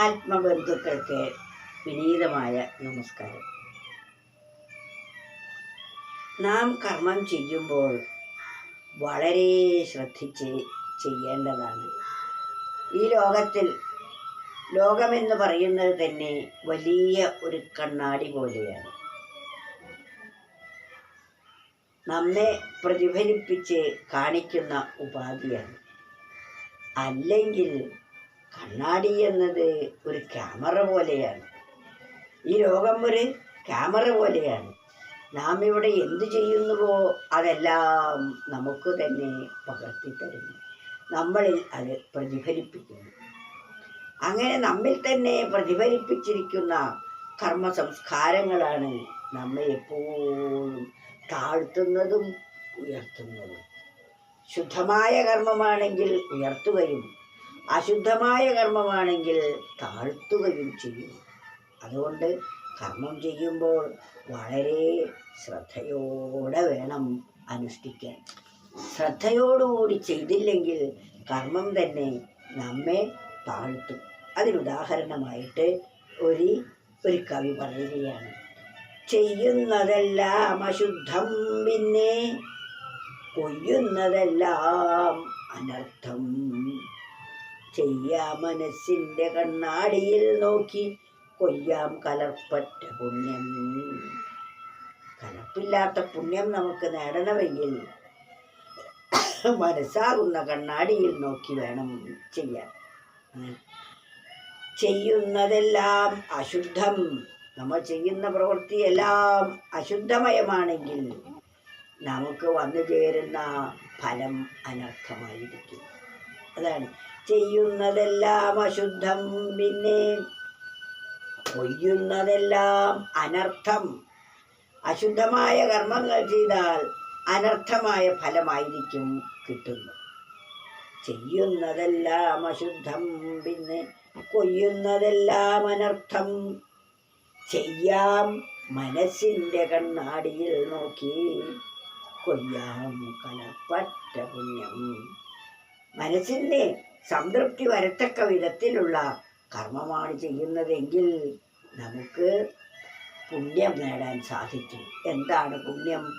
ആത്മബന്ധുക്കൾക്ക് വിനീതമായ നമസ്കാരം. നാം കർമ്മം ചെയ്യുമ്പോൾ വളരെ ശ്രദ്ധിച്ച് ചെയ്യേണ്ടതാണ്. ഈ ലോകത്തിൽ ലോകമെന്ന് പറയുന്നത് തന്നെ വലിയ ഒരു കണ്ണാടി പോലെയാണ്. നമ്മെ പ്രതിഫലിപ്പിച്ച് കാണിക്കുന്ന ഉപാധിയാണ്. അല്ലെങ്കിൽ കണ്ണാടി എന്നത് ഒരു ക്യാമറ പോലെയാണ്. ഈ ലോകം ഒരു ക്യാമറ പോലെയാണ്. നാം ഇവിടെ എന്തു ചെയ്യുന്നുവോ അതെല്ലാം നമുക്ക് തന്നെ പകർത്തി തരുന്നു. നമ്മളിൽ അത് പ്രതിഫലിപ്പിക്കുന്നു. അങ്ങനെ നമ്മിൽ തന്നെ പ്രതിഫലിപ്പിച്ചിരിക്കുന്ന കർമ്മ സംസ്കാരങ്ങളാണ് നമ്മെ എപ്പോഴും താഴ്ത്തുന്നതും ഉയർത്തുന്നതും. ശുദ്ധമായ കർമ്മമാണെങ്കിൽ ഉയർത്തുകയും അശുദ്ധമായ കർമ്മമാണെങ്കിൽ താഴ്ത്തുകയും ചെയ്യും. അതുകൊണ്ട് കർമ്മം ചെയ്യുമ്പോൾ വളരെ ശ്രദ്ധയോടെ വേണം അനുഷ്ഠിക്കാൻ. ശ്രദ്ധയോടുകൂടി ചെയ്തില്ലെങ്കിൽ കർമ്മം തന്നെ നമ്മെ താഴ്ത്തും. അതിനുദാഹരണമായിട്ട് ഒരു ഒരു കവി പറയുകയാണ് ചെയ്യുന്നതെല്ലാം അശുദ്ധം പിന്നെ കൊയ്യുന്നതെല്ലാം അനർത്ഥം. ചെയ്യാം മനസ്സിന്റെ കണ്ണാടിയിൽ നോക്കി കൊയ്യാം കലർപ്പറ്റ പുണ്യം. കലർപ്പില്ലാത്ത പുണ്യം നമുക്ക് നേടണമെങ്കിൽ മനസ്സാകുന്ന കണ്ണാടിയിൽ നോക്കി വേണം ചെയ്യാൻ. ചെയ്യുന്നതെല്ലാം അശുദ്ധം. നമ്മൾ ചെയ്യുന്ന പ്രവൃത്തിയെല്ലാം അശുദ്ധമയമാണെങ്കിൽ നമുക്ക് വന്നു ചേരുന്ന ഫലം അനർത്ഥമായിരിക്കും. അതാണ്. ചെയ്യുന്നതെല്ലാം അശുദ്ധം പിന്നെ കൊയ്യുന്നതെല്ലാം അനർത്ഥം. അശുദ്ധമായ കർമ്മങ്ങൾ ചെയ്താൽ അനർത്ഥമായ ഫലമായിരിക്കും കിട്ടുന്നത്. ചെയ്യുന്നതെല്ലാം അശുദ്ധം പിന്നെ കൊയ്യുന്നതെല്ലാം അനർത്ഥം. ചെയ്യാം മനസ്സിന്റെ കണ്ണാടിയിൽ നോക്കി. കൊയ്യാം കലപ്പറ്റ പുണ്യം. മനസ്സിന്റെ സംതൃപ്തി വരത്തക്ക വിധത്തിലുള്ള കർമ്മമാണ് ചെയ്യുന്നതെങ്കിൽ നമുക്ക് പുണ്യം നേടാൻ സാധിക്കും. എന്താണ് പുണ്യം?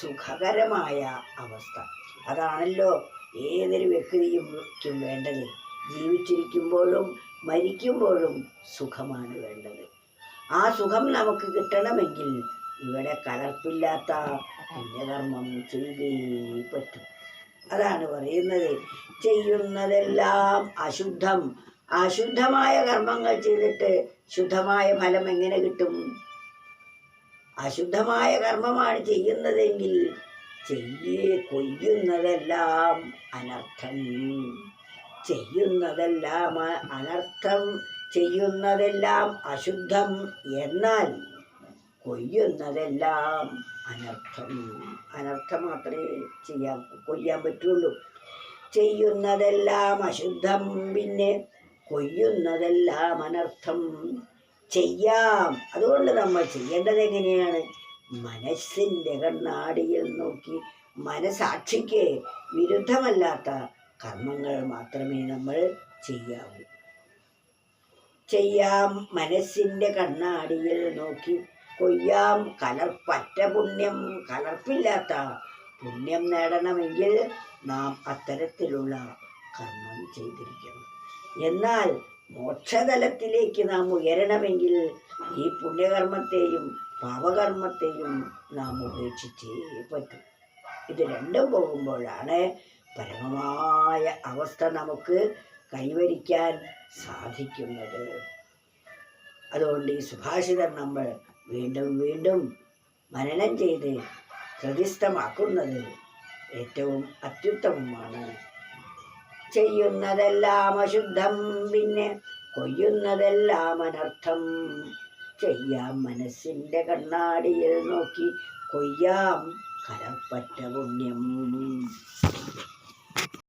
സുഖകരമായ അവസ്ഥ. അതാണല്ലോ ഏതൊരു വ്യക്തിയും വേണ്ടത്. ജീവിച്ചിരിക്കുമ്പോഴും മരിക്കുമ്പോഴും സുഖമാണ് വേണ്ടത്. ആ സുഖം നമുക്ക് കിട്ടണമെങ്കിൽ ഇവിടെ കലർപ്പില്ലാത്ത പുണ്യകർമ്മം ചെയ്തേ പറ്റും. അതാണ് പറയുന്നത്. ചെയ്യുന്നതെല്ലാം അശുദ്ധം. അശുദ്ധമായ കർമ്മങ്ങൾ ചെയ്തിട്ട് ശുദ്ധമായ ഫലം എങ്ങനെ കിട്ടും? അശുദ്ധമായ കർമ്മമാണ് ചെയ്യുന്നതെങ്കിൽ ചെയ്യേ കൊയ്യുന്നതെല്ലാം അനർത്ഥം. ചെയ്യുന്നതെല്ലാം അനർത്ഥം. ചെയ്യുന്നതെല്ലാം അശുദ്ധം. എന്നാൽ കൊയ്യുന്നതെല്ലാം അനർത്ഥം അനർത്ഥം മാത്രമേ ചെയ്യാൻ കൊയ്യാൻ പറ്റുള്ളൂ. ചെയ്യുന്നതെല്ലാം അശുദ്ധം പിന്നെ കൊയ്യുന്നതെല്ലാം അനർത്ഥം ചെയ്യാം. അതുകൊണ്ട് നമ്മൾ ചെയ്യേണ്ടത് എങ്ങനെയാണ്? മനസ്സിന്റെ കണ്ണാടിയിൽ നോക്കി മനസാക്ഷിക്ക് വിരുദ്ധമല്ലാത്ത കർമ്മങ്ങൾ മാത്രമേ നമ്മൾ ചെയ്യാവൂ. ചെയ്യാം. മനസ്സിന്റെ കണ്ണാടിയിൽ നോക്കി കൊയ്യാം. കലർപ്പറ്റ പുണ്യം കലർപ്പില്ലാത്ത പുണ്യം നേടണമെങ്കിൽ നാം അത്തരത്തിലുള്ള കർമ്മം ചെയ്തിരിക്കണം. എന്നാൽ മോക്ഷതലത്തിലേക്ക് നാം ഉയരണമെങ്കിൽ ഈ പുണ്യകർമ്മത്തെയും പാപകർമ്മത്തെയും നാം ഉപേക്ഷിച്ചേ പറ്റും. ഇത് രണ്ടും പോകുമ്പോഴാണ് പരമമായ അവസ്ഥ നമുക്ക് കൈവരിക്കാൻ സാധിക്കുന്നത്. അതുകൊണ്ട് ഈ സുഭാഷിതം നമ്മൾ വീണ്ടും വീണ്ടും മനനം ചെയ്ത് ഹൃദിസ്ഥമാക്കുന്നത് ഏറ്റവും അത്യുത്തമമാണ്. ചെയ്യുന്നതെല്ലാം അശുദ്ധം പിന്നെ കൊയ്യുന്നതെല്ലാം അനർത്ഥം. ചെയ്യാം മനസ്സിന്റെ കണ്ണാടിയിൽ നോക്കി കൊയ്യാം കരപ്പറ്റ പുണ്യം.